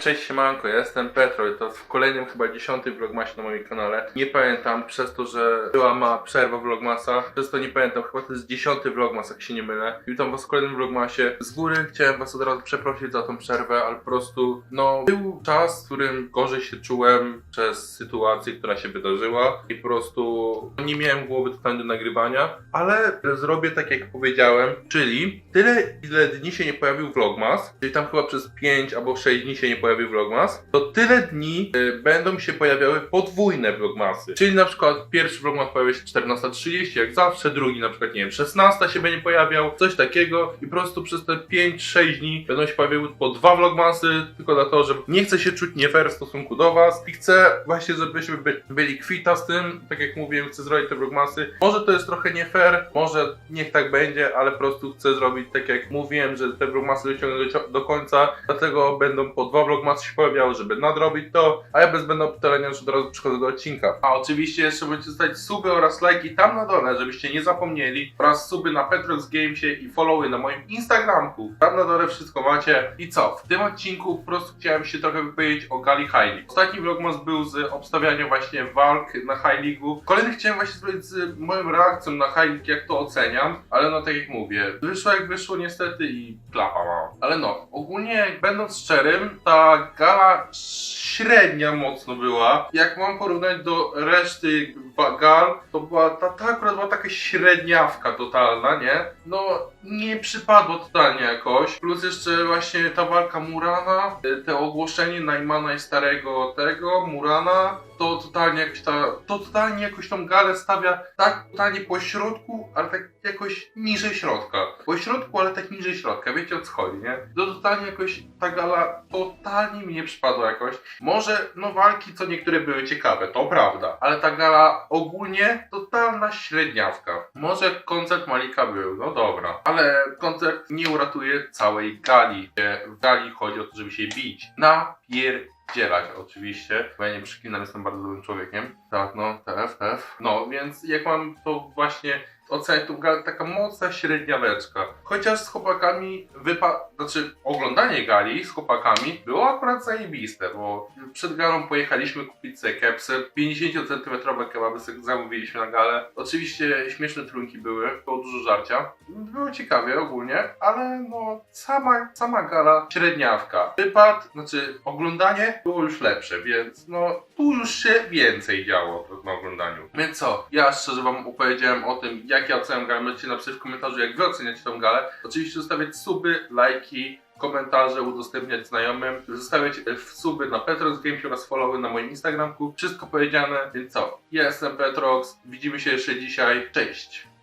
Cześć siemanko, ja jestem Petro i to w kolejnym chyba dziesiątym vlogmasie na moim kanale. Nie pamiętam przez to, że była ma przerwa vlogmasa, przez to nie pamiętam, chyba to jest dziesiąty vlogmas, jak się nie mylę. Witam was w kolejnym vlogmasie. Z góry chciałem was od razu przeprosić za tą przerwę, ale po prostu, no, był czas, w którym gorzej się czułem przez sytuację, która się wydarzyła i po prostu nie miałem głowy totalnie do nagrywania, ale zrobię tak jak powiedziałem, czyli tyle ile dni się nie pojawił vlogmas, czyli tam chyba przez 5 albo 6 dni się nie pojawił vlogmas, to tyle dni y, będą się pojawiały podwójne vlogmasy. Czyli na przykład pierwszy vlogmas pojawia się 14.30 jak zawsze, drugi na przykład nie wiem 16 się będzie pojawiał, coś takiego i po prostu przez te 5-6 dni będą się pojawiały po dwa vlogmasy, tylko dlatego, że nie chcę się czuć nie fair w stosunku do was i chcę właśnie, żebyśmy by, byli kwita z tym, tak jak mówiłem, chcę zrobić te vlogmasy. Może to jest trochę nie fair, może niech tak będzie, ale po prostu chcę zrobić tak jak mówiłem, że te vlogmasy dociągnę do, do końca, dlatego będą po dwa vlogmasy się pojawiały, żeby nadrobić to, a ja bez zbędnego pytania już od razu przychodzę do odcinka. A oczywiście jeszcze będziecie zostawić suby oraz lajki tam na dole, żebyście nie zapomnieli, oraz suby na Petrox Gamesie i followy na moim Instagramku. Tam na dole wszystko macie. I co? W tym odcinku po prostu chciałem się trochę wypowiedzieć o Gali High League. Ostatni vlogmas był z obstawiania właśnie walk na High. Kolejny chciałem właśnie zrobić z moją reakcją na High League, jak to oceniam, ale no tak jak mówię, wyszło jak wyszło niestety i klapa mam. Ale no, ogólnie będąc szczerym, ta gala średnia mocno była. Jak mam porównać do reszty gal, to była ta, ta akurat była taka średniawka totalna, nie? No, nie przypadło totalnie jakoś. Plus jeszcze właśnie ta walka Murana, y, te ogłoszenie Najmana i starego tego, Murana, to totalnie jakoś ta, to totalnie jakoś tą galę stawia tak totalnie po środku, ale tak jakoś niżej środka. Po środku, ale tak niżej środka, wiecie o co chodzi, nie? To totalnie jakoś ta gala totalnie mi nie przypadła jakoś. Może no walki co niektóre były ciekawe, to prawda, ale ta gala ogólnie totalna średniawka. Może koncert Malika był, no dobra, ale koncert nie uratuje całej gali. gdzie W gali chodzi o to, żeby się bić. Napierdzielać oczywiście, bo ja nie przeklinam, jestem bardzo dobrym człowiekiem. Tak, no, TF, TF. No, więc jak mam to właśnie oceniać tą galę, taka mocna średniaweczka. Chociaż z chłopakami wypa... znaczy oglądanie gali z chłopakami było akurat zajebiste, bo przed galą pojechaliśmy kupić sobie kepsy, 50 cm kebaby sobie zamówiliśmy na galę. Oczywiście śmieszne trunki były, było dużo żarcia. Było ciekawie ogólnie, ale no sama, sama gala średniawka. Wypad, znaczy oglądanie było już lepsze, więc no tu już się więcej działo na oglądaniu. Więc co, ja szczerze wam opowiedziałem o tym, jak ja oceniam galę, możecie napisać w komentarzu, jak wy oceniacie tą galę. Oczywiście zostawiać suby, lajki, komentarze, udostępniać znajomym, zostawiać e, suby na Petrox Games oraz followy na moim Instagramku. Wszystko powiedziane, więc co, ja jestem Petrox, widzimy się jeszcze dzisiaj, cześć!